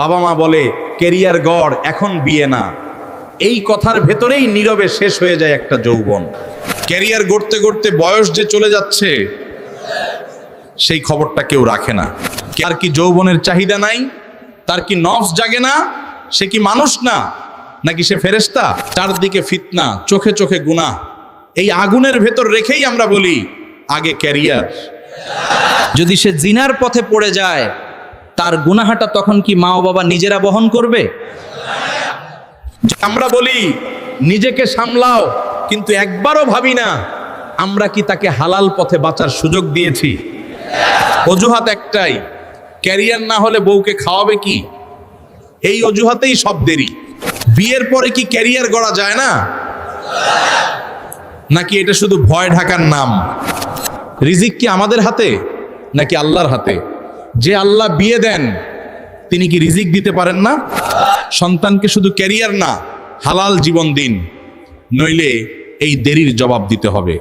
বাবা মা বলে, কেরিয়ার গড়, এখন বিয়ে না। এই কথার ভেতরেই নীরবে শেষ হয়ে যায় একটা যৌবন। ক্যারিয়ার গড়তে গড়তে বয়স যে চলে যাচ্ছে, সেই খবরটা কেউ রাখে না। আর কি যৌবনের চাহিদা নাই? তার কি নফস জাগে না? সে কি মানুষ না? নাকি সে ফেরেস্তা চারদিকে ফিতনা, চোখে চোখে গুনাহ। এই আগুনের ভেতর রেখেই আমরা বলি, আগে ক্যারিয়ার। যদি সে জিনার পথে পড়ে যায় তার গুনাহাটা তখন কি মা ও বাবা নিজেরা বহন করবে? আমরা বলি, নিজেকে সামলাও, কিন্তু একবারও ভাবি না, আমরা কি তাকে হালাল পথে বাঁচার সুযোগ দিয়েছি? অজুহাত একটাই, ক্যারিয়ার না হলে বউকে খাওয়াবে কি? এই অজুহাতেই সব দেরি। বিয়ের পরে কি ক্যারিয়ার গড়া যায় না? নাকি এটা শুধু ভয় ঢাকার নাম? রিজিক কি আমাদের হাতে, নাকি আল্লাহর হাতে? যে আল্লাহ বিয়ে দেন, তিনি কি রিজিক দিতে পারেন না? সন্তানকে শুধু ক্যারিয়ার না, হালাল জীবন দিন, নইলে এই দেরির জবাব দিতে হবে।